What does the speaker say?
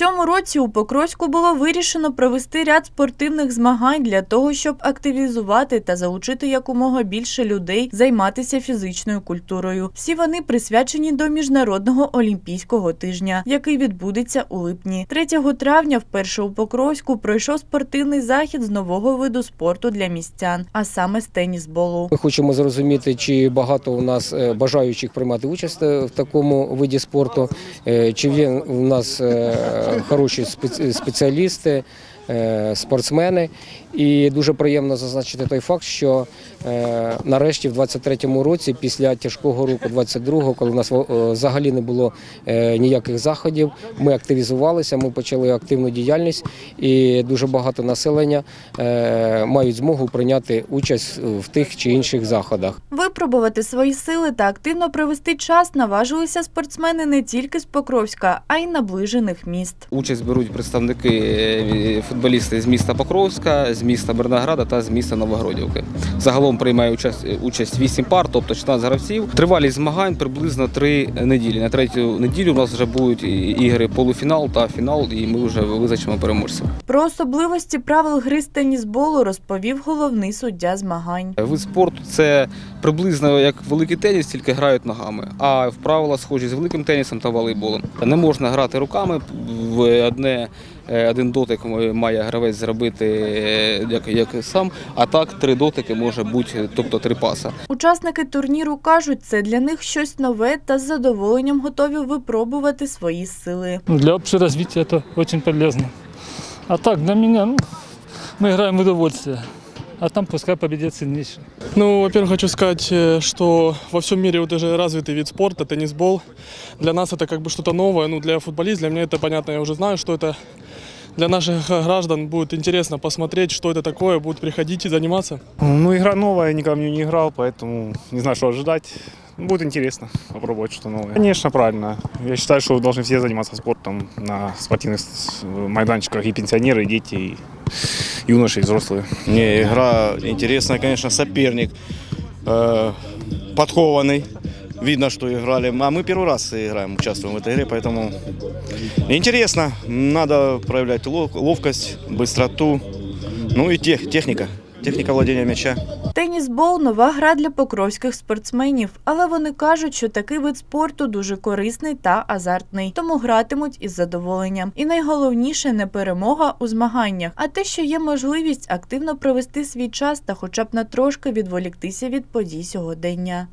цьому році у Покровську було вирішено провести ряд спортивних змагань для того, щоб активізувати та залучити якомога більше людей займатися фізичною культурою. Всі вони присвячені до міжнародного олімпійського тижня, який відбудеться у липні. 3 травня вперше у Покровську пройшов спортивний захід з нового виду спорту для містян, а саме з тенісболу. Ми хочемо зрозуміти, чи багато у нас е, бажаючих приймати участь е, в такому виді спорту, е, чи є у нас хороші спеці- спеціалісти, спортсмени. І дуже приємно зазначити той факт, що е, нарешті в 23-му році, після тяжкого року, 22-го, коли у нас е, взагалі не було е, ніяких заходів, ми активізувалися, ми почали активну діяльність, і дуже багато населення е, мають змогу прийняти участь в тих чи інших заходах. Випробувати свої сили та активно провести час наважилися спортсмени не тільки з Покровська, а й наближених міст. Участь беруть представники е, футболісти з міста Покровська, з міста Бернограда та з міста Новогродівки. Загалом приймає участь, участь 8 пар, тобто 16 гравців. Тривалість змагань приблизно 3 неділі. На третю неділю у нас вже будуть ігри полуфінал та фінал, і ми вже визначимо переможців. Про особливості правил гри з тенісболу розповів головний суддя змагань. Вид спорту це приблизно як великий теніс, тільки грають ногами. А в правила схожі з великим тенісом та волейболом. Не можна грати руками. В одне е, один дотик має гравець зробити е, як, як сам, а так три дотики може бути, тобто три паса. Учасники турніру кажуть, це для них щось нове та з задоволенням готові випробувати свої сили. Для развития это очень полезно. А так, для мене ну, ми граємо в удовольствие. А там пускай победит сильнейший. Ну, во-первых, хочу сказать, э, что во всем мире вот уже развитый вид спорта, теннисбол. Для нас это как бы что-то новое. Ну, для футболиста, для меня это понятно, я уже знаю, что это. Для наших граждан будет интересно посмотреть, что это такое, будут приходить и заниматься. Ну, игра новая, я никогда в нее не играл, поэтому не знаю, что ожидать. Будет интересно попробовать что-то новое. Конечно, правильно. Я считаю, что должны все заниматься спортом на спортивных майданчиках и пенсионеры, и дети, и юноши, и взрослые. Не, игра интересная, конечно, соперник э, подкованный. Видно, что играли. А мы первый раз играем, участвуем в этой игре, поэтому интересно. Надо проявлять лов- ловкость, быстроту, ну и тех, техника. Техника владения мяча. Тенісбол нова гра для покровських спортсменів, але вони кажуть, що такий вид спорту дуже корисний та азартний, тому гратимуть із задоволенням. І найголовніше не перемога у змаганнях, а те, що є можливість активно провести свій час та, хоча б на трошки відволіктися від подій сьогодення.